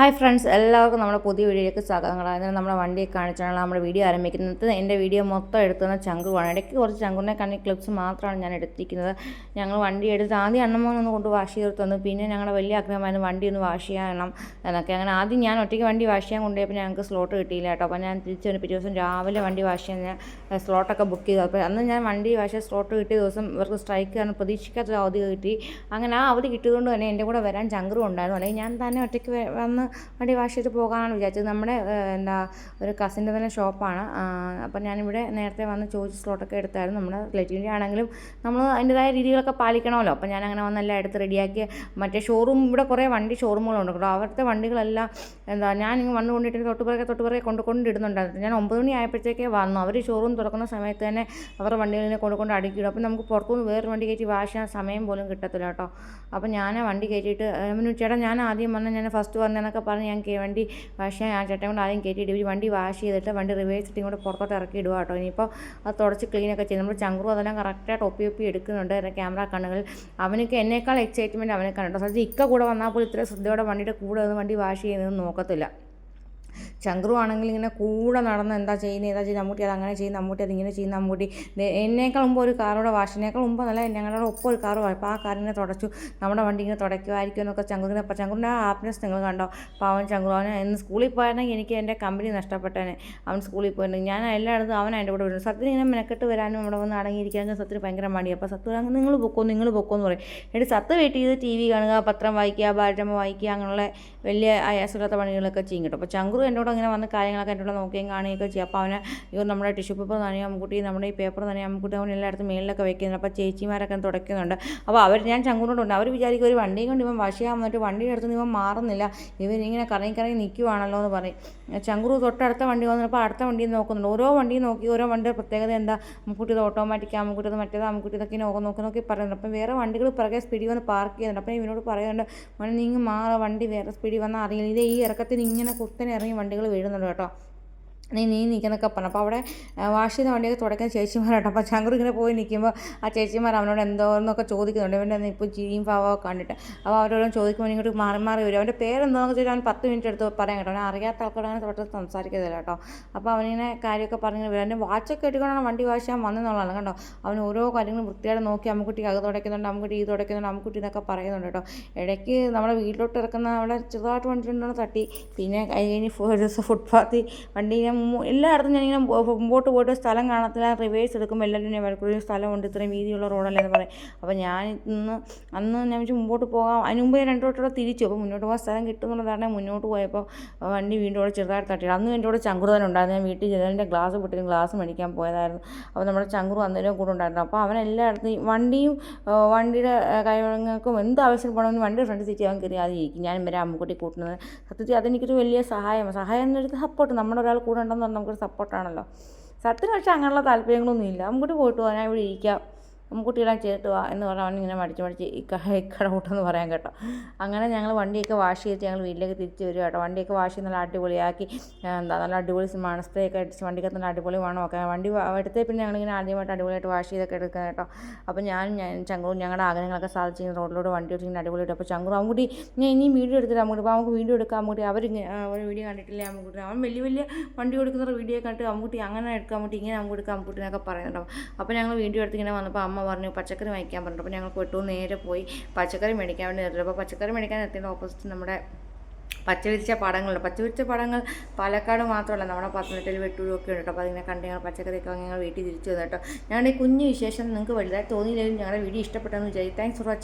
Hi friends എല്ലാവർക്കും നമ്മുടെ പുതിയ വീഡിയോയിലേക്ക് സ്വാഗതം. അതിന് നമ്മുടെ വണ്ടിയെ കാണിച്ചാണ് നമ്മുടെ വീഡിയോ ആരംഭിക്കുന്നത്. എന്റെ വീഡിയോ മൊത്തം എടുത്തുന്ന ചങ്കുവാണ് ഇടയ്ക്ക് കുറച്ച് ചങ്കുവിനെ കണ്ണി ക്ലിപ്സ് മാത്രമാണ് ഞാൻ എടുത്തിരിക്കുന്നത്. ഞങ്ങൾ വണ്ടി എടുത്ത് ആദ്യം അണ്ണമ്മൊന്ന് കൊണ്ട് വാഷ് ചെയ്ത് തന്നു. പിന്നെ ഞങ്ങളുടെ വലിയ ആഗ്രഹമായിരുന്നു വണ്ടി ഒന്ന് വാഷ് ചെയ്യണം എന്നൊക്കെ. അങ്ങനെ ആദ്യം ഞാൻ ഒറ്റയ്ക്ക് വണ്ടി വാഷ് ചെയ്യാൻ കൊണ്ടുപോയപ്പോൾ ഞങ്ങൾക്ക് സ്ലോട്ട് കിട്ടിയില്ല കേട്ടോ. അപ്പോൾ ഞാൻ തിരിച്ചു വന്ന് പിറ്റേ ദിവസം രാവിലെ വണ്ടി വാഷ് ചെയ്യാൻ ഞാൻ സ്ലോട്ടൊക്കെ ബുക്ക് ചെയ്തു. അപ്പോൾ അന്ന് ഞാൻ വണ്ടി വാഷ് ചെയ്യാൻ സ്ലോട്ട് കിട്ടിയ ദിവസം ഇവർക്ക് സ്ട്രൈക്ക് ആണ് പ്രതീക്ഷിക്കാത്തൊരു അവധി കിട്ടി. അങ്ങനെ ആ അവധി കിട്ടിയതുകൊണ്ട് തന്നെ എന്റെ കൂടെ വരാൻ ചങ്കറും ഉണ്ടായിരുന്നു അല്ലെങ്കിൽ ഞാൻ തന്നെ ഒറ്റയ്ക്ക് വന്ന് വണ്ടി വാഷ് ചെയ്ത് പോകാനാണ് വിചാരിച്ചത്. നമ്മുടെ എന്താ ഒരു കസിന്റെ തന്നെ ഷോപ്പാണ് അപ്പം ഞാനിവിടെ നേരത്തെ വന്ന് ചോദിച്ച് സ്ലോട്ടൊക്കെ എടുത്തായിരുന്നു. നമ്മുടെ റിലേറ്റീവിന്റെ ആണെങ്കിലും നമ്മൾ അതിന്റെതായ രീതികളൊക്കെ പാലിക്കണമല്ലോ. അപ്പം ഞാൻ അങ്ങനെ വന്നെല്ലാം എടുത്ത് റെഡിയാക്കി മറ്റേ ഷോറൂം ഇവിടെ കുറേ വണ്ടി ഷോറൂമുകളുണ്ട് കേട്ടോ. അവിടുത്തെ വണ്ടികളെല്ലാം എന്താ ഞാൻ ഇങ്ങനെ വന്ന് കൊണ്ടിട്ട് തൊട്ടുപിറകെ തൊട്ടുപിറകെ കൊണ്ട് കൊണ്ടിടുന്നുണ്ടായിരുന്നു ഞാൻ ഒമ്പത് മണി ആയപ്പോഴത്തേക്കേ വന്നു. അവർ ഷോറൂം തുറക്കുന്ന സമയത്ത് തന്നെ അവരുടെ വണ്ടികളിനെ കൊണ്ട് കൊണ്ട് അടുക്കിയിടും അപ്പം നമുക്ക് പുറത്തുനിന്ന് വേറൊരു വണ്ടി കയറ്റി വാഷ് ചെയ്യാൻ സമയം പോലും കിട്ടത്തില്ല കേട്ടോ. അപ്പം ഞാൻ വണ്ടി കയറ്റിയിട്ട് ചേട്ടാ ഞാൻ ആദ്യം വന്ന ഞാൻ ഫസ്റ്റ് വന്നതെന്നൊക്കെ പറഞ്ഞ് ഞാൻ കേ- വണ്ടി വാഷ് ചെയ്യാൻ ആ ചേട്ടൻ കൊണ്ട് ആദ്യം കയറ്റിയിട്ട് ഇവർ വണ്ടി വാഷ് ചെയ്തിട്ട് വണ്ടി റിവേഴ്സ് ഇട്ട് ഇങ്ങോട്ട് പുറത്തോട്ട് ഇറക്കി ഇടുക കേട്ടോ. ഇനിയിപ്പോൾ അത് തുടച്ച് ക്ലീനൊക്കെ ചെയ്യും. നമ്മൾ ചങ്കുറും അതെല്ലാം കറക്റ്റായിട്ട് ഒപ്പി ഒപ്പി എടുക്കുന്നുണ്ട് ക്യാമറ കണ്ണുകൾ അവനൊക്കെ എന്നേക്കാൾ എക്സൈറ്റ്മെന്റ് അവനെ കണ്ടോ സത്യം ഇക്ക കൂടെ വന്നാൽ പോലും ഇത്ര ശ്രദ്ധയോടെ വണ്ടിയുടെ കൂടെ വണ്ടി വാഷ് ചെയ്യുന്നത് നോക്കത്തില്ല. ചങ്ക്രു ആണെങ്കിൽ ഇങ്ങനെ കൂടെ നടന്ന് എന്താ ചെയ്യുന്നത് ഏതാ ചെയ്യുന്നത് അമ്മൂട്ടി അത് അങ്ങനെ ചെയ്യുന്ന അമ്മൂട്ടി അത് ഇങ്ങനെ ചെയ്യുന്ന അമ്മൂട്ടി എന്നേക്കാൾ മുമ്പ് ഒരു കാറോടെ വാഷിനേക്കാൾ മുമ്പ് നല്ല ഞങ്ങളുടെ ഒപ്പം ഒരു കാറ് അപ്പോൾ ആ കാറിനെ തുടച്ചു. നമ്മുടെ വണ്ടി ഇങ്ങനെ തുടയ്ക്കുമായിരിക്കും എന്നൊക്കെ ചങ്കുറിനെ അപ്പോൾ ചങ്കുറിന്റെ ആ ഹാപ്പിനെസ് നിങ്ങൾ കണ്ടോ? പാവൻ ചങ്കുറു അവൻ ഇന്ന് സ്കൂളിൽ പോയാണെങ്കിൽ എനിക്ക് എന്റെ കമ്പനി നഷ്ടപ്പെട്ടേനെ. അവൻ സ്കൂളിൽ പോയിട്ടുണ്ടെങ്കിൽ ഞാൻ എല്ലായിടത്തും അവൻ എന്റെ കൂടെ വരുന്നു. സത്യം ഇങ്ങനെ മെനക്കെട്ട് വരാനും ഇവിടെ വന്ന് അടങ്ങിയിരിക്കാനും സത്യം ഭയങ്കര മടി അപ്പോൾ സത്യം അങ്ങ് നിങ്ങൾ പൊക്കോ നിങ്ങൾ പൊക്കോ എന്ന് പറയും. എന്നിട്ട് സത്ത് വെയിറ്റ് ചെയ്ത് ടി വി കാണുക പത്രം വായിക്കുക ബാലരമ വായിക്കുക അങ്ങനെയുള്ള വലിയ ആയാസമില്ലാത്ത പണികളൊക്കെ ചെയ്യും കേട്ടോ. അപ്പോൾ ചങ്കുറു എന്നോട് ഇങ്ങനെ വന്ന് കാര്യങ്ങളൊക്കെ എന്നോട് നോക്കുകയും കാണുകയൊക്കെ ചെയ്യും. അപ്പോൾ അവന് ഇവർ നമ്മുടെ ടിഷ്യൂ പേപ്പർ തന്നെ അമ്മക്കുട്ടി നമ്മുടെ ഈ പേപ്പർ തന്നെ അമ്മക്കുട്ടി അവൻ എല്ലായിടത്തും മേളിലൊക്കെ വെക്കുന്നുണ്ട്. അപ്പോൾ ചേച്ചിമാരൊക്കെ തുടയ്ക്കുന്നുണ്ട്. അപ്പോൾ അവർ ഞാൻ ചങ്കൂടുണ്ട്. അവർ വിചാരിക്കും ഒരു വണ്ടിയും കൊണ്ട് ഇവൻ വാഷ് ചെയ്യാൻ വന്നിട്ട് വണ്ടിയുടെ അടുത്ത് ഇവൻ മാറുന്നില്ല. ഇവരിങ്ങനെ കറങ്ങി കറങ്ങി നിൽക്കുവാണല്ലോ എന്ന് പറയും. ചങ്കുറു തൊട്ടടുത്ത വണ്ടി വന്നപ്പോൾ അടുത്ത വണ്ടി നോക്കുന്നുണ്ട്. ഓരോ വണ്ടി നോക്കി ഓരോ വണ്ടിയുടെ പ്രത്യേകത എന്താ? അമ്മക്കുട്ടി ഇത് ഓട്ടോമാറ്റിക് അമ്മക്കുട്ടി ഇത് മറ്റേത് അമ്മക്കുട്ടി ഇതൊക്കെ നോക്കി നോക്കി നോക്കി പറയുന്നുണ്ട്. അപ്പം വേറെ വണ്ടികൾ പിറകെ സ്പീഡിൽ വന്ന് പാർക്ക് ചെയ്യുന്നുണ്ട്. അപ്പം ഇവനോട് പറയുന്നുണ്ട് മോനെ നീങ്ങി മാറ. വണ്ടി വേറെ സ്പീഡിൽ വന്നാൽ അറിയില്ല. ഇത് ഈ ഇറക്കത്തിന് ഇങ്ങനെ കുത്തനെ ഇറങ്ങി വണ്ടികൾ വീഴുന്നുണ്ട് കേട്ടോ. നീ നീ നിൽക്കുന്നൊക്കെ പറഞ്ഞു. അപ്പോൾ അവിടെ വാഷ് ചെയ്യുന്ന വണ്ടിയൊക്കെ തുടയ്ക്കാൻ ചേച്ചിമാരാട്ടോ അപ്പോൾ ചങ്കർ ഇങ്ങനെ പോയി നിൽക്കുമ്പോൾ ആ ചേച്ചിമാർ അവനോട് എന്തോന്നൊക്കെ ചോദിക്കുന്നുണ്ട്. ഇവന്റെ ഇപ്പോൾ ചിരിയും ഭാവമൊക്കെ കണ്ടിട്ട്. അപ്പോൾ അവരോടും ചോദിക്കുമ്പോൾ ഇങ്ങോട്ട് മാറി മാറി വരും. അവന്റെ പേരെന്താണെന്ന് ചോദിച്ചാൽ അവൻ പത്ത് മിനിറ്റ് എടുത്ത് പറയാൻ കേട്ടോ. അവനെ അറിയാത്ത ആൾക്കാരാണ് തൊട്ട് സംസാരിക്കത്തില്ല കേട്ടോ. അപ്പോൾ അവനിങ്ങനെ കാര്യമൊക്കെ പറഞ്ഞ് വരും. അവന്റെ വാച്ചൊക്കെ ഇട്ടുകൊണ്ടാണ് വണ്ടി വാഷ് ചെയ്യാൻ വന്നെന്നുള്ളതാണ് കേട്ടോ. അവൻ ഓരോ കാര്യങ്ങളും വൃത്തിയായിട്ട് നോക്കി അമ്മക്കുട്ടി അത് തുടയ്ക്കുന്നുണ്ട് അമ്മക്കുട്ടി ഇത് തുടയ്ക്കുന്നുണ്ട് അമ്മക്കുട്ടി എന്നൊക്കെ പറയുന്നുണ്ട് കേട്ടോ. ഇടയ്ക്ക് നമ്മുടെ വീട്ടിലോട്ട് ഇറക്കുന്ന അവിടെ ചെറുതായിട്ട് വണ്ടിട്ടുണ്ടോ തട്ടി. പിന്നെ കഴിഞ്ഞ് ഒരു ദിവസം വണ്ടി ഞാൻ എല്ലായിടത്തും ഞാനിങ്ങനെ മുമ്പോട്ട് പോയിട്ട് സ്ഥലം കാണത്തില്ല റിവേഴ്സ് എടുക്കുമ്പോൾ എല്ലാവരും ഞാൻ സ്ഥലം സ്ഥലമുണ്ട് ഇത്രയും വീതിയുള്ള റോഡല്ലേ എന്ന് പറയും. അപ്പോൾ ഞാൻ ഇന്ന് അന്ന് ഞാൻ വെച്ച് മുമ്പോട്ട് പോകാം. അതിന് മുമ്പ് ഞാൻ രണ്ട് വട്ടം തിരിച്ചു. അപ്പോൾ മുന്നോട്ട് പോകാൻ സ്ഥലം കിട്ടുന്നുള്ളതാണ് മുന്നോട്ട് പോയപ്പോൾ വണ്ടി വീണ്ടും അവിടെ ചെറുതായിട്ട് തട്ടി അന്ന് എന്റെ കൂടെ ചങ്കുറുതൻ ഉണ്ടായിരുന്നു. ഞാൻ വീട്ടിൽ ജനലിന്റെ ഗ്ലാസ് പൊട്ടിന് ഗ്ലാസ് മേടിക്കാൻ പോയതായിരുന്നു. അപ്പോൾ നമ്മുടെ ചങ്കുറു അന്നേരം കൂടെ ഉണ്ടായിരുന്നു. അപ്പോൾ അവൻ എല്ലായിടത്തും വണ്ടിയും വണ്ടിയുടെ കാര്യങ്ങൾക്കും എന്ത് ആവശ്യം പോകണമെന്ന് വണ്ടി ഫ്രണ്ട് സീറ്റ് അവൻ കയറി ആദ്യം ഇരിക്കും. ഞാൻ വരെ അമ്മക്കുട്ടി കൂട്ടുന്നത്. സത്യത്തിൽ അതെനിക്കൊരു വലിയ സഹായമാണ്. സഹായം എന്നൊരു സപ്പോർട്ട് നമ്മുടെ ഒരാൾ കൂടെ ഉണ്ടെന്ന് പറഞ്ഞാൽ നമുക്കൊരു സപ്പോർട്ടാണല്ലോ സത്യത്തിന് പക്ഷേ അങ്ങനെയുള്ള താല്പര്യങ്ങളൊന്നുമില്ല. നമുക്കൊരു പോയിട്ട് പോകാൻ ഇവിടെ ഇരിക്കാം. അമ്മുക്കുട്ടിയെല്ലാം ചേർത്ത് വാ എന്ന് പറഞ്ഞാൽ അവൻ ഇങ്ങനെ മടിച്ച് മടിച്ച് ഇക്ക ഇക്കട കൂട്ടെന്ന് പറയാൻ കേട്ടോ. അങ്ങനെ ഞങ്ങൾ വണ്ടിയൊക്കെ വാഷ് ചെയ്ത് ഞങ്ങൾ വീട്ടിലേക്ക് തിരിച്ച് വരും കേട്ടോ. വണ്ടിയൊക്കെ വാഷ് ചെയ്ത് നല്ല അടിപൊളിയാക്കി എന്താ നല്ല അടിപൊളി സ്പ്രേ ഒക്കെ അടിച്ച് വണ്ടിക്കകത്ത് നല്ല അടിപൊളി മണമൊക്കെ വണ്ടി എടുത്തേ പിന്നെ ഞങ്ങളിങ്ങനെ ആദ്യമായിട്ട് അടിപൊളിയായിട്ട് വാഷ് ചെയ്തൊക്കെ എടുക്കുക കേട്ടോ. അപ്പോൾ ഞാൻ ചങ്കുറും ഞങ്ങളുടെ ആഗ്രഹങ്ങളൊക്കെ സാധിച്ച് റോഡിലൂടെ വണ്ടി ഓടിച്ചിങ്ങനെ അടിപൊളിയായിട്ട് അപ്പോൾ ചങ്കുറും അമ്മുട്ടി ഞാൻ ഇനിയും വീഡിയോ എടുത്തിട്ട് അമ്മുട്ടി അപ്പോൾ നമുക്ക് വീഡിയോ എടുക്കാം. അമ്മുട്ടി അവർ ഒരു വീഡിയോ കണ്ടിട്ടില്ലേ? അമ്മൂട്ടി അവൻ വലിയ വലിയ വണ്ടി കൊടുക്കുന്ന വീഡിയോ കണ്ടിട്ട് അമ്മൂട്ടി അങ്ങനെ എടുക്കാൻ അമ്മൂട്ടി ഇങ്ങനെ അമ്മ എടുക്കാം അമ്മൂട്ടി എന്നൊക്കെ പറയുന്നുണ്ടാവും. അപ്പോൾ ഞങ്ങൾ വീഡിയോ എടുത്ത് ഇങ്ങനെ വന്നപ്പോൾ അമ്മ പറഞ്ഞു പച്ചക്കറി വാങ്ങിക്കാൻ പറഞ്ഞു. അപ്പോൾ ഞങ്ങൾ പെട്ടു നേരെ പോയി പച്ചക്കറി മേടിക്കാൻ വേണ്ടി നിർത്തി അപ്പോൾ പച്ചക്കറി മേടിക്കാൻ നിർത്തിയതിന്റെ ഓപ്പോസിറ്റ് നമ്മുടെ പച്ചവിരിച്ച പടങ്ങളുണ്ട് പച്ചവിരിച്ച പടങ്ങൾ പാലക്കാട് മാത്രമല്ല നമ്മുടെ പത്തനംതിട്ടയിൽ വെട്ടൂരും ഒക്കെ ഉണ്ട് കേട്ടോ. അപ്പോൾ അതിനെ കണ്ട് ഞങ്ങൾ പച്ചക്കറിയൊക്കെ ഞങ്ങൾ വീട്ടിൽ തിരിച്ചു വന്നു കേട്ടോ. ഞങ്ങളുടെ ഈ കുഞ്ഞു വിശേഷം നിങ്ങൾക്ക് വലുതായിട്ട് തോന്നിയില്ലെങ്കിലും ഞങ്ങളുടെ വീഡിയോ ഇഷ്ടപ്പെട്ടെന്ന് വിചാരിച്ചു താങ്ക്സ് ഫോർ വാച്ചിങ്